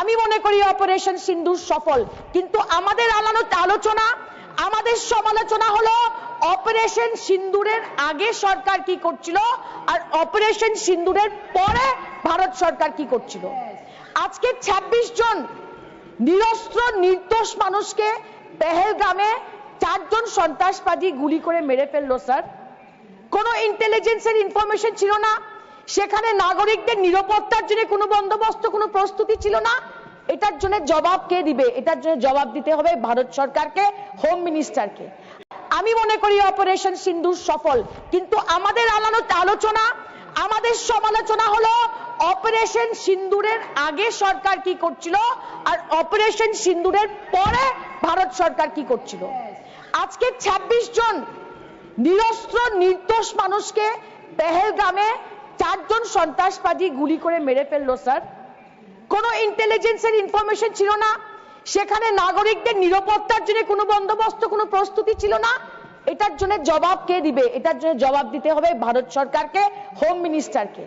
আমি মনে করি অপারেশন সিন্দুর সফল। কিন্তু আমাদের আলোচনা, আমাদের সমালোচনা হলো অপারেশন সিন্দুরের আগে সরকার কি করছিল আর অপারেশন সিন্দুরের পরে ভারত সরকার কি করছিল। আজকে ২৬ জন নিরস্ত্র, নির্দোষ মানুষকে পেহেলগামে চারজন সন্ত্রাসবাদী গুলি করে মেরে ফেলল, স্যার। কোনো ইন্টেলিজেন্সের ইনফরমেশন ছিল না। সেখানে নাগরিকদের নিরাপত্তার জন্য কোনো বন্দোবস্ত, কোনো প্রস্তুতি ছিল না। এটার জন্য জবাব কে দিবে? এটার জন্য জবাব দিতে হবে ভারত সরকারকে হোম মিনিস্টারকে আমি মনে করি অপারেশন সিন্দুর সফল, কিন্তু আমাদের আলোচনা, আমাদের সমালোচনা হলো অপারেশন সিন্দুরের আগে সরকার কি করছিল আর অপারেশন সিন্দুরের পরে ভারত সরকার কি করছিল। আজকে ২৬ জন নিরস্ত্র, নির্দোষ মানুষকে পেহেলগামে সন্ত্রাসবাদী গুলি করে মেরে ফেলল, স্যার। কোনো ইন্টেলিজেন্সের ইনফরমেশন ছিল না। সেখানে নাগরিকদের নিরাপত্তার জন্য কোনো বন্দোবস্ত, কোনো প্রস্তুতি ছিল না। এটার জন্য জবাব কে দিবে? এটার জন্য জবাব দিতে হবে ভারত সরকারকে হোম মিনিস্টারকে